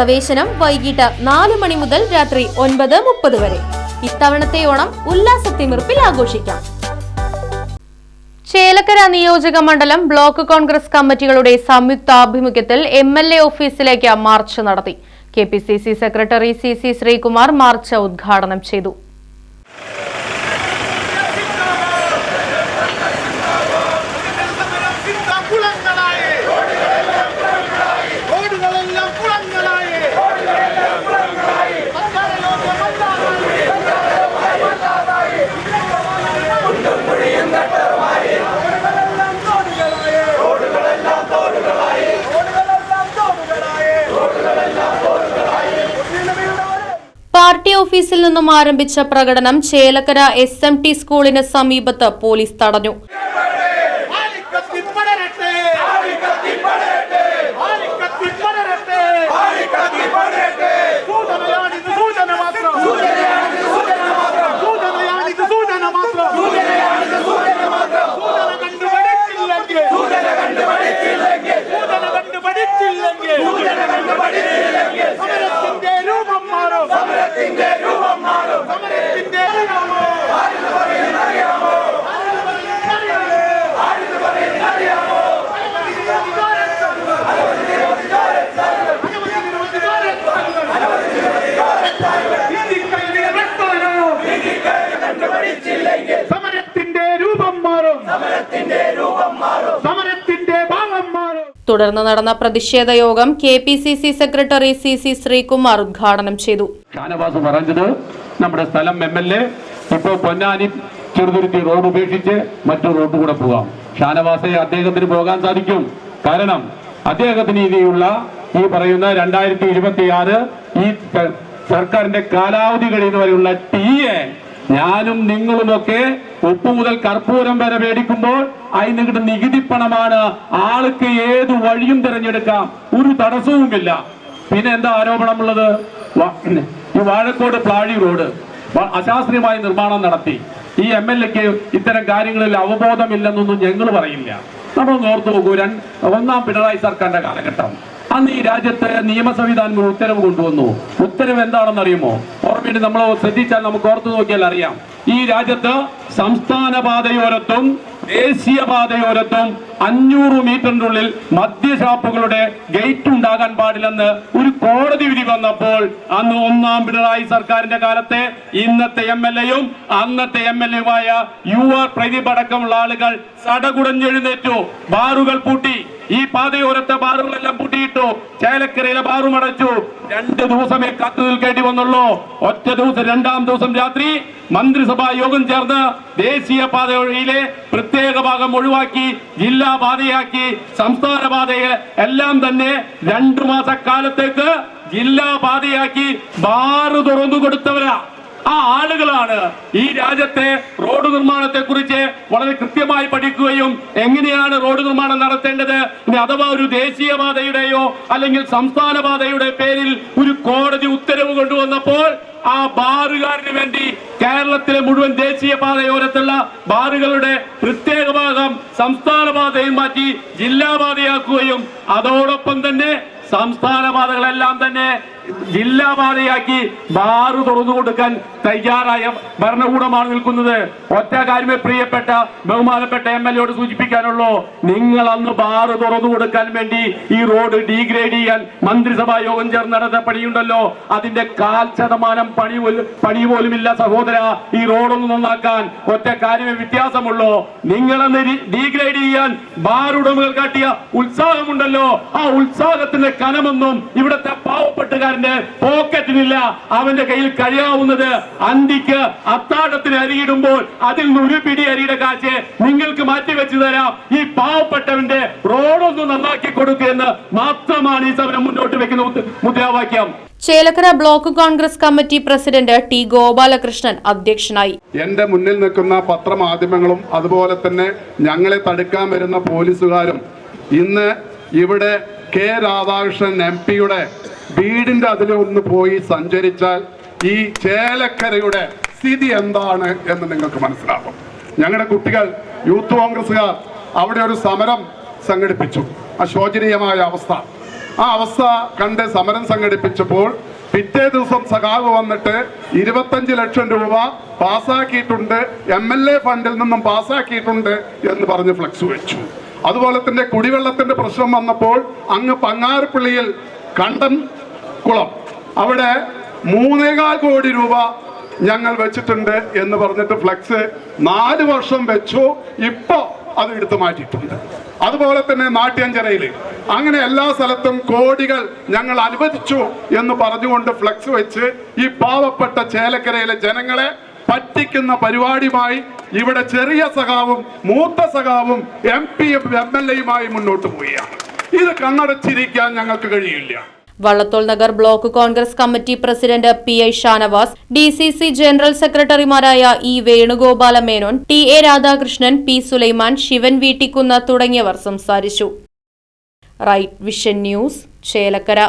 പ്രവേശനം വൈകിട്ട് നാല് മണി മുതൽ രാത്രി ഒൻപത് മുപ്പത് വരെ. ഇത്തവണത്തെ ഓണം ഉല്ലാസത്തിമിർപ്പിൽ ആഘോഷിക്കാം. ചേലക്കര നിയോജക മണ്ഡലം ബ്ലോക്ക് കോൺഗ്രസ് കമ്മിറ്റികളുടെ സംയുക്താഭിമുഖ്യത്തിൽ എം എൽ എ ഓഫീസിലേക്ക് മാർച്ച് നടത്തി. K P C C secretary C C Sreekumar march ഉദ്ഘാടനം ചെയ്തു. ഓഫീസിൽ നിന്നും ആരംഭിച്ച പ്രകടനം ചേലക്കര എസ് സ്കൂളിന് സമീപത്ത് പോലീസ് തടഞ്ഞു. തുടർന്ന് നടന്ന പ്രതിഷേധ യോഗം K P C C secretary C C Sreekumar ഉദ്ഘാടനം ചെയ്തു. പറഞ്ഞത് നമ്മുടെ സ്ഥലം എം എൽ എ ഇപ്പോൾ പൊന്നാനി ചെറുതുരുത്തി റോഡ് ഉപേക്ഷിച്ച് മറ്റു റോഡ് കൂടെ പോകാം. ഷാനവാസെ അദ്ദേഹത്തിന് പോകാൻ സാധിക്കും. കാരണം അദ്ദേഹത്തിന് ഇനിയുള്ള ഈ പറയുന്ന രണ്ടായിരത്തി ഇരുപത്തി ആറ് ഈ സർക്കാരിന്റെ കാലാവധി കഴിയുന്ന വരെയുള്ള ഞാനും നിങ്ങളുമൊക്കെ ഉപ്പ് മുതൽ കർപ്പൂരം വരെ മേടിക്കുമ്പോൾ അതിന് കിട്ടുന്ന നികുതി പണമാണ്. ആൾക്ക് ഏത് വഴിയും തിരഞ്ഞെടുക്കാം. ഒരു തടസ്സവുമില്ല. പിന്നെ എന്താ ആരോപണമുള്ളത്? ഈ വാഴക്കോട് പ്ലാഴി റോഡ്. അശാസ്ത്രീയമായ നിർമ്മാണം നടത്തി. ഈ എം എൽ എക്ക് ഇത്തരം കാര്യങ്ങളിൽ അവബോധമില്ലെന്നൊന്നും ഞങ്ങൾ പറയില്ല. നമ്മൾ ഓർത്തു നോക്കൂ രണ്ട് ഒന്നാം പിണറായി സർക്കാരിന്റെ കാലഘട്ടം. അന്ന് ഈ രാജ്യത്തെ നിയമസംവിധാനം ഉത്തരവ് കൊണ്ടുവന്നു. ഉത്തരവ് എന്താണെന്ന് ഓർമ്മയിട്ട് നമ്മൾ ശ്രദ്ധിച്ചാൽ നമുക്ക് ഓർത്തു നോക്കിയാൽ അറിയാം. ഈ രാജ്യത്ത് സംസ്ഥാന പാതയോരത്തും ദേശീയ പാതയോരത്തും അഞ്ഞൂറ് മീറ്ററിനുള്ളിൽ മദ്യഷാപ്പുകളുടെ ഗേറ്റ് ഉണ്ടാകാൻ പാടില്ലെന്ന് ഒരു കോടതി വിധി വന്നപ്പോൾ അന്ന് ഒന്നാം പിണറായി സർക്കാരിന്റെ കാലത്തെ ഇന്നത്തെ എം എൽ എയും അന്നത്തെ എം എൽ എയുമായ യു ആർ അടക്കമുള്ള ആളുകൾ സടകുടഞ്ഞെഴുന്നേറ്റു ബാറുകൾ പൂട്ടി. ഈ പാതയോരത്തെ ബാറുകളെല്ലാം പൂട്ടിയിട്ടു ചേലക്കരയിലെ ബാറും അടച്ചു. രണ്ട് ദിവസമേ കാത്തു നിൽക്കേണ്ടി വന്നുള്ളൂ. ഒറ്റ ദിവസം രണ്ടാം ദിവസം രാത്രി മന്ത്രിസഭാ യോഗം ചേർന്ന് ദേശീയ പാതയിലെ പ്രത്യേക ഭാഗം ഒഴിവാക്കി ജില്ലാ പാതയാക്കി സംസ്ഥാന പാതയെ എല്ലാം തന്നെ രണ്ടു മാസക്കാലത്തേക്ക് ജില്ലാ പാതയാക്കി ബാറ് തുറന്നു കൊടുത്തവരാ. ആ ആളുകളാണ് ഈ രാജ്യത്തെ റോഡ് നിർമ്മാണത്തെ കുറിച്ച് വളരെ കൃത്യമായി പഠിക്കുകയും എങ്ങനെയാണ് റോഡ് നിർമ്മാണം നടത്തേണ്ടത്? ഇനി അഥവാ ഒരു ദേശീയപാതയുടെയോ അല്ലെങ്കിൽ സംസ്ഥാന പേരിൽ ഒരു കോടതി ഉത്തരവ് കൊണ്ടുവന്നപ്പോൾ ആ ബാറുകാരന് വേണ്ടി കേരളത്തിലെ മുഴുവൻ ദേശീയ പാതയോരത്തുള്ള ബാറുകളുടെ പ്രത്യേക ഭാഗം സംസ്ഥാന പാതയും മാറ്റി ജില്ലാ പാതയാക്കുകയും അതോടൊപ്പം തന്നെ സംസ്ഥാന പാതകളെല്ലാം തന്നെ ജില്ലാ പാതയാക്കി ബാറ് തുറന്നു കൊടുക്കാൻ തയ്യാറായ ഭരണകൂടമാണ് നിൽക്കുന്നത്. ഒറ്റ കാര്യമേ പ്രിയപ്പെട്ട ബഹുമാനപ്പെട്ട എം എൽ എയോട് സൂചിപ്പിക്കാനുള്ളൂ. നിങ്ങൾ അന്ന് ബാറ് തുറന്നു കൊടുക്കാൻ വേണ്ടി ഈ റോഡ് ഡീഗ്രേഡ് ചെയ്യാൻ മന്ത്രിസഭാ യോഗം ചേർന്ന് നടന്ന പണിയുണ്ടല്ലോ. അതിന്റെ കാൽ ശതമാനം പണി പണി പോലുമില്ല സഹോദര. ഈ റോഡൊന്ന് നന്നാക്കാൻ ഒറ്റ കാര്യമേ വ്യത്യാസമുള്ളൂ. നിങ്ങളന്ന് ഡീഗ്രേഡ് ചെയ്യാൻ ബാർ ഉടമകൾ കാട്ടിയ ഉത്സാഹമുണ്ടല്ലോ. ആ ഉത്സാഹത്തിന്റെ കനമൊന്നും ഇവിടുത്തെ പാവപ്പെട്ട പോലീസുകാരന്റെ പോക്കറ്റിനില്ല അവന്റെ കയ്യിൽ കഴിയാവുന്നത് അന്തിക്ക് അത്താഴത്തിന് അരിയിടുമ്പോൾ അതിൽ നിന്ന് ഒരു പിടി അരിയുടെ കാശ് നിങ്ങൾക്ക് മാറ്റിവെച്ചു തരാം. ഈ പാവപ്പെട്ടവന്റെ റോഡൊന്ന് നന്നാക്കി കൊടുക്കുമെന്ന് മാത്രമാണ് ഈ സമരം മുന്നോട്ട് വെക്കുന്ന മുദ്ര- മുദ്രാവാക്യം. Chelakkara block Congress committee president T Gopalakrishnan അധ്യക്ഷനായി. എന്റെ മുന്നിൽ നിൽക്കുന്ന പത്രമാധ്യമങ്ങളും അതുപോലെ തന്നെ ഞങ്ങളെ തടുക്കാൻ വരുന്ന പോലീസുകാരും ഇന്ന് ഇവിടെ കെ രാധാകൃഷ്ണൻ എം പിയുടെ വീടിന്റെ അതിലൊന്ന് പോയി സഞ്ചരിച്ചാൽ ഈ ചേലക്കരയുടെ സ്ഥിതി എന്താണ് എന്ന് നിങ്ങൾക്ക് മനസ്സിലാകും ഞങ്ങളുടെ കുട്ടികൾ യൂത്ത് കോൺഗ്രസ്സുകാർ അവിടെ ഒരു സമരം സംഘടിപ്പിച്ചു. അശോചനീയമായ അവസ്ഥ. ആ അവസ്ഥ കണ്ട് സമരം സംഘടിപ്പിച്ചപ്പോൾ പിറ്റേ ദിവസം സഖാവ് വന്നിട്ട് ഇരുപത്തഞ്ച് ലക്ഷം രൂപ പാസാക്കിയിട്ടുണ്ട് എം എൽ എ ഫണ്ടിൽ നിന്നും പാസാക്കിയിട്ടുണ്ട് എന്ന് പറഞ്ഞ് ഫ്ലക്സ് വെച്ചു. അതുപോലെ തന്നെ കുടിവെള്ളത്തിന്റെ പ്രശ്നം വന്നപ്പോൾ അങ്ങ് പങ്ങാരപ്പള്ളിയിൽ കണ്ടം കുളം. അവിടെ മൂന്നേകാൽ കോടി രൂപ ഞങ്ങൾ വെച്ചിട്ടുണ്ട് എന്ന് പറഞ്ഞിട്ട് ഫ്ലക്സ് നാല് വർഷം വെച്ചു. ഇപ്പോ അത് എടുത്തു മാറ്റിയിട്ടുണ്ട്. അതുപോലെ തന്നെ നാട്യഞ്ചരയിൽ അങ്ങനെ എല്ലാ സ്ഥലത്തും കോടികൾ ഞങ്ങൾ അനുവദിച്ചു എന്ന് പറഞ്ഞുകൊണ്ട് ഫ്ലക്സ് വെച്ച് ഈ പാവപ്പെട്ട ചേലക്കരയിലെ ജനങ്ങളെ പറ്റിക്കുന്ന പരിപാടിയുമായി ഇവിടെ ചെറിയ സഖാവും മൂത്ത സഖാവും എം പിയും എം എൽ എയുമായി മുന്നോട്ട് പോവുകയാണ്. ഇത് കണ്ണടച്ചിരിക്കാൻ ഞങ്ങൾക്ക് കഴിയില്ല. Vallathol Nagar block Congress committee president P I Shanavas D C C general സെക്രട്ടറിമാരായ E Venugopala Menon T A Radhakrishnan P Sulaiman Sivan Veettikkunnu തുടങ്ങിയവർ സംസാരിച്ചു. Right vision news Chelakkara.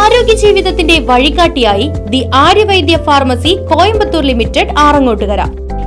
ആരോഗ്യ ജീവിതത്തിന്റെ വഴികാട്ടിയായി the Aryavaidya pharmacy Coimbatore limited Arangottukara.